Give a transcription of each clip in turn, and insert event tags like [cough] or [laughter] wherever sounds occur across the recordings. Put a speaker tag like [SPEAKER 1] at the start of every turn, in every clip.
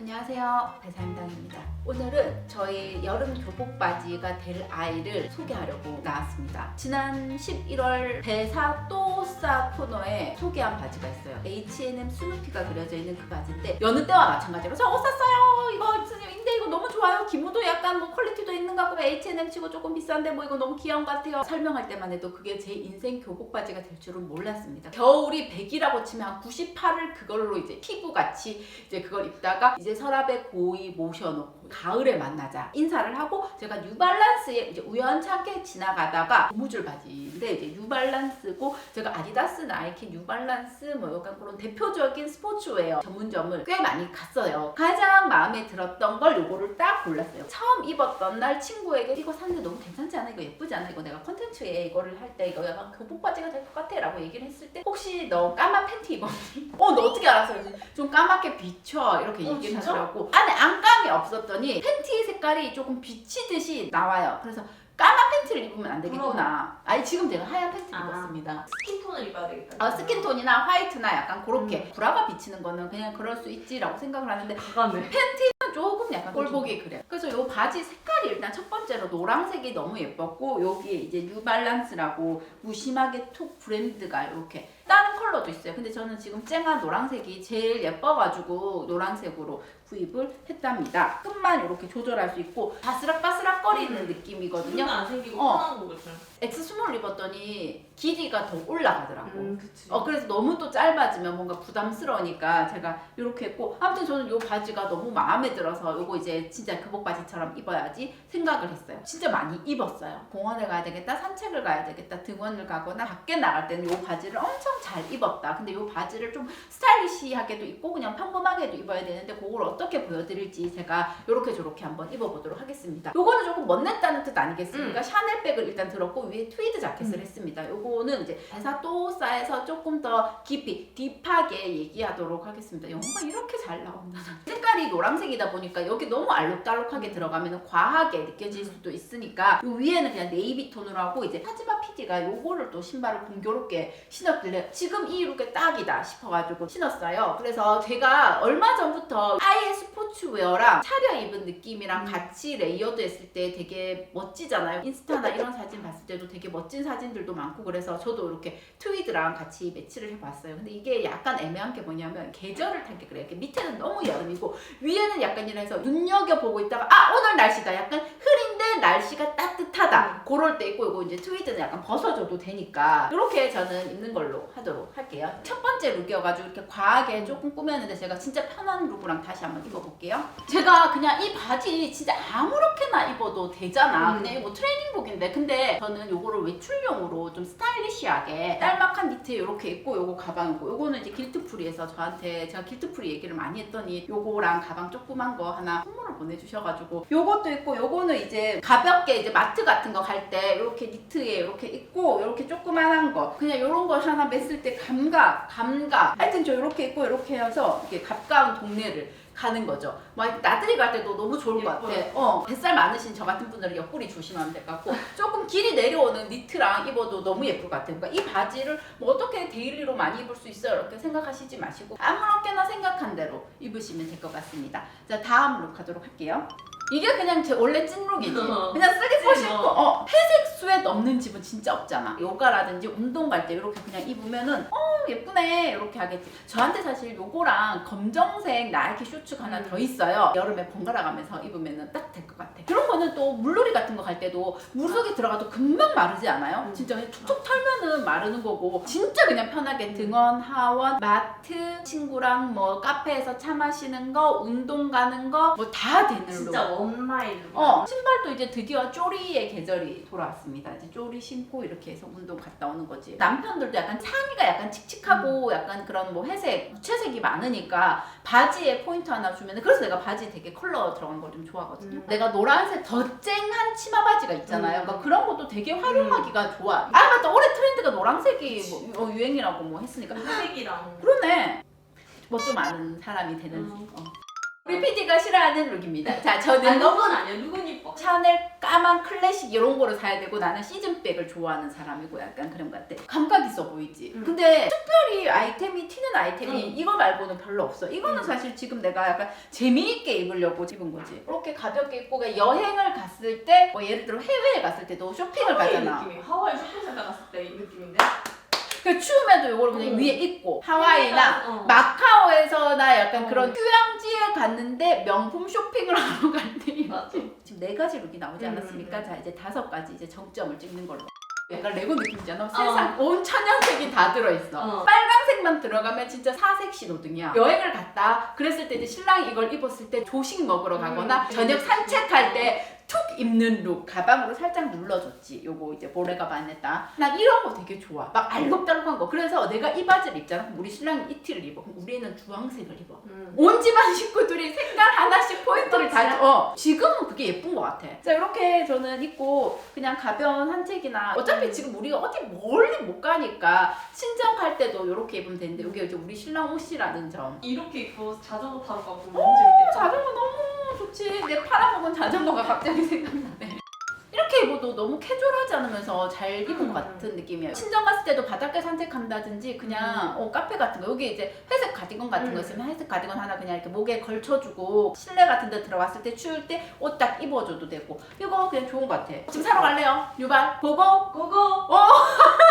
[SPEAKER 1] 안녕하세요. 배사임당입니다. 오늘은 저희 여름 교복 바지가 될 아이를 소개하려고 나왔습니다. 지난 11월 배사 또싸 코너에 소개한 바지가 있어요. H&M 스누피가 그려져 있는 그 바지인데 여느 때와 마찬가지로 저옷 샀어요. 이거 이거 너무 좋아요. 기모도 약간 뭐 퀄리티도 있는 것 같고 H&M 치고 조금 비싼데 뭐 이거 너무 귀여운 것 같아요. 설명할 때만 해도 그게 제 인생 교복 바지가 될 줄은 몰랐습니다. 겨울이 100이라고 치면 한 98을 그걸로 이제 피부같이 이제 그걸 입다가 이제 서랍에 고이 모셔놓고 가을에 만나자 인사를 하고 제가 뉴발란스에 이제 우연찮게 지나가다가 고무줄 바지인데 이제 뉴발란스고 제가 아디다스, 나이키, 뉴발란스 뭐 약간 그런 대표적인 스포츠웨어 전문점을 꽤 많이 갔어요. 가장 마음에 들었던 걸 요거를 딱 골랐어요. 처음 입었던 날 친구에게 이거 샀는데 너무 괜찮지 않아? 이거 예쁘지 않아? 이거 내가 컨텐츠에 이거를 할 때 이거 약간 교복 바지가 될 것 같아 라고 얘기를 했을 때 혹시 너 까만 팬티 입었니? [laughs] 어 너 어떻게 알았어? 좀 까맣게 비춰 이렇게
[SPEAKER 2] 어,
[SPEAKER 1] 얘기를
[SPEAKER 2] 진짜?
[SPEAKER 1] 하더라고 안에 안감이 없었 더니 팬티 색깔이 조금 비치듯이 나와요 그래서 까만 팬티를 입으면 안 되겠구나 아니 지금 제가 하얀 팬티
[SPEAKER 2] 아.
[SPEAKER 1] 입었습니다
[SPEAKER 2] 스킨톤을 입어야 되겠다.
[SPEAKER 1] 어, 스킨톤이나 화이트나 약간
[SPEAKER 2] 음.
[SPEAKER 1] 그렇게 브라가 비치는 거는 그냥 그럴 수 있지라고 생각을 하는데
[SPEAKER 2] 가가네.
[SPEAKER 1] 조금 약간 꼴보기 그래. 그래서 요 바지 색깔이 일단 첫 번째로 노란색이 너무 예뻤고 여기에 이제 뉴발란스라고 무심하게 톡 브랜드가 이렇게 다른 컬러도 있어요. 근데 저는 지금 쨍한 노란색이 제일 예뻐가지고 노란색으로 구입을 했답니다. 끝만 이렇게 조절할 수 있고 바스락바스락 거리는
[SPEAKER 2] 음.
[SPEAKER 1] 느낌이거든요.
[SPEAKER 2] 안 생기고
[SPEAKER 1] 어.
[SPEAKER 2] 편한 거 같아.
[SPEAKER 1] 엑스 스몰 입었더니 길이가 더 올라가더라고.
[SPEAKER 2] 음, 그치.
[SPEAKER 1] 어 그래서 너무 또 짧아지면 뭔가 부담스러우니까 제가 이렇게 했고 아무튼 저는 이 바지가 너무 마음에 들어서 이거 이제 진짜 교복 바지처럼 입어야지 생각을 했어요. 진짜 많이 입었어요. 공원에 가야 되겠다, 산책을 가야 되겠다, 등원을 가거나 밖에 나갈 때는 이 바지를 엄청 잘 입었다. 근데 이 바지를 좀 스타일리시하게도 입고 그냥 평범하게도 입어야 되는데 그걸 어떻게 보여드릴지 제가 이렇게 저렇게 한번 입어보도록 하겠습니다. 요거는 조금 멋냈다는 뜻 아니겠습니까? 샤넬백을 일단 들었고 위에 트위드 자켓을
[SPEAKER 2] 음.
[SPEAKER 1] 했습니다. 요거는 이제 회사 또싸에서 조금 더 깊이 딥하게 얘기하도록 하겠습니다. 영어가 이렇게 잘 나온다. 색깔이 노란색이다 보니까 여기 너무 알록달록하게 들어가면 과하게 느껴질 수도 있으니까 요 위에는 그냥 네이비 톤으로 하고 이제 하지마 PD가 요거를 또 신발을 공교롭게 신었길래 지금 이 룩에 딱이다 싶어가지고 신었어요. 그래서 제가 얼마 전부터 아예 스포츠웨어랑 차려입은 느낌이랑
[SPEAKER 2] 음.
[SPEAKER 1] 같이 레이어드 했을 때 되게 멋지잖아요. 인스타나 이런 사진 봤을 때도 되게 멋진 사진들도 많고 그래서 저도 이렇게 트위드랑 같이 매치를 해봤어요. 근데 이게 약간 애매한 게 뭐냐면 계절을 탈때 그래요. 이렇게 밑에는 너무 여름이고 위에는 약간 이래서 눈여겨보고 있다가 아 오늘 날씨다. 약간 흐린데 날씨가 따뜻하다. 그럴 때 있고 이거 이제 트위드는 약간 벗어줘도 되니까 이렇게 저는 입는 걸로 하도록 할게요. 첫 번째 룩이어가지고 이렇게 과하게 조금 꾸몄는데 제가 진짜 편한 룩이랑 다시 한번 입어볼게요. 제가 그냥 이 바지 진짜 아무렇게나 입어도 되잖아.
[SPEAKER 2] 음.
[SPEAKER 1] 그냥 이거 뭐 트레이닝복인데 근데 저는 요거를 외출용으로 좀 스타일리시하게 딸막한 니트에 이렇게 입고 요거 가방이고 요거는 이제 길트프리에서 저한테 제가 길트프리 얘기를 많이 했더니 요거랑 가방 조그만 거 하나 선물을 보내주셔가지고 요것도 있고 요거는 이제 가 볍게 이제 마트 같은 거 갈 때 이렇게 니트에 이렇게 입고 이렇게 조그만한 거 그냥 요런 거 하나 맸을 때 감각 감각 하여튼 저 이렇게 입고 이렇게 해서 이렇게 가까운 동네를 가는 거죠. 막 나들이 갈 때도 너무 좋을 것 같아.
[SPEAKER 2] 예뻐요.
[SPEAKER 1] 어, 뱃살 많으신 저 같은 분들은 옆구리 조심하면 될 것 같고 [laughs] 조금 길이 내려오는 니트랑 입어도 너무 예쁠 것 같아요. 그러니까 이 바지를 뭐 어떻게 데일리로 많이 입을 수 있어요? 이렇게 생각하시지 마시고 아무렇게나 생각한 대로 입으시면 될 것 같습니다. 자, 다음 룩 가도록 할게요. 이게 그냥 제 원래 찐룩이지.
[SPEAKER 2] 어.
[SPEAKER 1] 그냥 슬리퍼
[SPEAKER 2] 찐,
[SPEAKER 1] 신고 어, 회색 스웨트 없는 집은 진짜 없잖아. 요가라든지 운동 갈 때 이렇게 그냥 입으면은 어 예쁘네 이렇게 하겠지. 저한테 사실 요거랑 검정색 나이키 슈츠가 하나
[SPEAKER 2] 음.
[SPEAKER 1] 더 있어요. 여름에 번갈아 가면서 입으면은 딱 될 것 같아. 그런 거는 또 물놀이 같은 거 갈 때도 물속에 들어가도 금방 마르지 않아요?
[SPEAKER 2] 음.
[SPEAKER 1] 진짜 그냥 툭툭 털면은 마르는 거고 진짜 그냥 편하게 등원, 하원, 마트, 친구랑 뭐 카페에서 차 마시는 거, 운동 가는 거 뭐 다 되는 룩.
[SPEAKER 2] 진짜 원마일.
[SPEAKER 1] 어, 신발도 이제 드디어 쪼리의 계절이 돌아왔습니다. 이제 쪼리 신고 이렇게 해서 운동 갔다 오는 거지. 남편들도 약간 상의가 약간 칙칙하고 약간 그런 뭐 회색, 무채색이 많으니까 바지에 포인트 하나 주면 그래서 내가 바지 되게 컬러 들어간 걸 좀 좋아하거든요.
[SPEAKER 2] 음.
[SPEAKER 1] 내가 노란색 더 쨍한 치마 바지가 있잖아요.
[SPEAKER 2] 음.
[SPEAKER 1] 그러니까 그런 것도 되게 활용하기가 좋아. 아 맞다 올해 트렌드가 노란색이 뭐, 어, 유행이라고 뭐 했으니까
[SPEAKER 2] 회색이랑.
[SPEAKER 1] 그러네. 뭐 좀 아는 사람이 되는.
[SPEAKER 2] 음.
[SPEAKER 1] 어. 우리 PD가 싫어하는 룩입니다. 자, 저는
[SPEAKER 2] 아, 룩은 아니야. 룩은 이뻐.
[SPEAKER 1] 샤넬 까만 클래식 이런 거를 사야 되고 나는 시즌백을 좋아하는 사람이고 약간 그런 것 같아. 감각 있어 보이지.
[SPEAKER 2] 음.
[SPEAKER 1] 근데 특별히 아이템이 튀는 아이템이
[SPEAKER 2] 음.
[SPEAKER 1] 이거 말고는 별로 없어. 이거는
[SPEAKER 2] 음.
[SPEAKER 1] 사실 지금 내가 약간 재미있게 입으려고 입은 거지. 이렇게 가볍게 입고 그냥 여행을 갔을 때 뭐 예를 들어 해외에 갔을 때도 쇼핑을
[SPEAKER 2] 하와이
[SPEAKER 1] 가잖아.
[SPEAKER 2] 느낌이 하와이 쇼핑센터 갔을 때 이 느낌인데
[SPEAKER 1] 그 추움에도 이걸 그냥
[SPEAKER 2] 음.
[SPEAKER 1] 위에 입고 하와이나
[SPEAKER 2] 어.
[SPEAKER 1] 마카오에서나 약간
[SPEAKER 2] 어.
[SPEAKER 1] 그런 휴양지에 갔는데 명품 쇼핑을 [laughs] 하러 갈때. 지금 네 가지 룩이 나오지
[SPEAKER 2] 음,
[SPEAKER 1] 않았습니까?
[SPEAKER 2] 음.
[SPEAKER 1] 자 이제 다섯 가지 이제 정점을 찍는 걸로. 약간 레고 느낌이잖아.
[SPEAKER 2] 어.
[SPEAKER 1] 세상 온 천연색이 다 들어있어.
[SPEAKER 2] 어.
[SPEAKER 1] 빨간색만 들어가면 진짜 사색 신호등이야. 여행을 갔다. 그랬을 때 이제 신랑이 이걸 입었을 때 조식 먹으러 가거나
[SPEAKER 2] 음.
[SPEAKER 1] 저녁 산책할 때 툭 입는 룩 가방으로 살짝 눌러줬지 요거 이제 모래가 반했다 난 이런 거 되게 좋아 막 알록달록한 거 그래서 내가 이 바지를 입잖아 그럼 우리 신랑이 이 티를 입어 그럼 우리는 주황색을 입어
[SPEAKER 2] 음.
[SPEAKER 1] 온 집안 식구들이 색깔 하나씩 포인트를 다
[SPEAKER 2] 똑같이?
[SPEAKER 1] 줘. 어, 지금은 그게 예쁜 것 같아. 자, 이렇게 저는 입고 그냥 가벼운 산책이나 어차피
[SPEAKER 2] 음.
[SPEAKER 1] 지금 우리가 어디 멀리 못 가니까 친정 갈 때도 이렇게 입으면 되는데 이게 이제 우리 신랑 옷이라는 점.
[SPEAKER 2] 이렇게 입고 자전거 타러 가고 너무 재밌겠다.
[SPEAKER 1] 자전거 너무 좋지. 내 팔아먹은 자전거가 갑자기 생각나네. 이렇게 입어도 너무 캐주얼하지 않으면서 잘 입은
[SPEAKER 2] 음.
[SPEAKER 1] 것 같은 느낌이에요. 친정 갔을 때도 바닷가 산책한다든지 그냥 어, 카페 같은 거 여기 이제 회색 가디건 같은 거
[SPEAKER 2] 음.
[SPEAKER 1] 있으면 회색 가디건 하나 그냥 이렇게 목에 걸쳐주고 실내 같은 데 들어갔을 때 추울 때 옷 딱 입어줘도 되고 이거 그냥 좋은 것 같아. 지금 사러 갈래요? 유발 보고
[SPEAKER 2] 고 고. [laughs]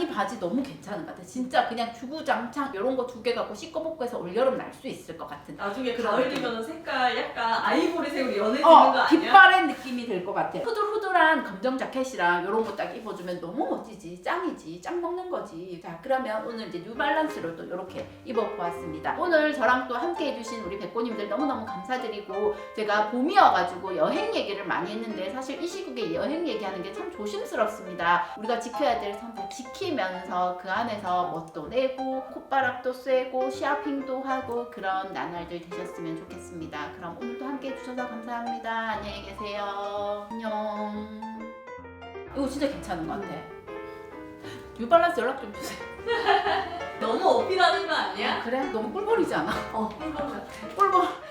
[SPEAKER 1] 이 바지 너무 괜찮은 것 같아. 진짜 그냥 주구장창 이런 거 두 개 갖고 씻고 해서 올여름 날 수 있을 것 같은.
[SPEAKER 2] 나중에
[SPEAKER 1] 그런
[SPEAKER 2] 가을이면 색깔 약간 아이보리색으로 연해지는 거
[SPEAKER 1] 어,
[SPEAKER 2] 아니야?
[SPEAKER 1] 깃바랜 느낌이 될것 같아. 후들후들한 검정 자켓이랑 이런 거 딱 입어주면 너무 멋지지. 짱이지. 짱 먹는 거지. 자, 그러면 오늘 이제 뉴발란스로 또 이렇게 입어보았습니다. 오늘 저랑 또 함께 해주신 우리 백고님들 너무너무 감사드리고 제가 봄이어가지고 여행 얘기를 많이 했는데 사실 이 시국에 여행 얘기하는 게 참 조심스럽습니다. 우리가 지켜야 될선다 지키 면서 그 안에서 멋도 내고 콧바람도 쐬고 쇼핑도 하고 그런 나날들 되셨으면 좋겠습니다. 그럼 오늘도 함께 해주셔서 감사합니다. 안녕히 계세요. 안녕. 이거 진짜 괜찮은 것 같아. 뉴발란스 연락 좀 주세요. [laughs]
[SPEAKER 2] 너무 어필하는 거 아니야?
[SPEAKER 1] 그래? 너무 꿀벌이지 않아?
[SPEAKER 2] 어, 꿀벌 같아.
[SPEAKER 1] 꿀벌.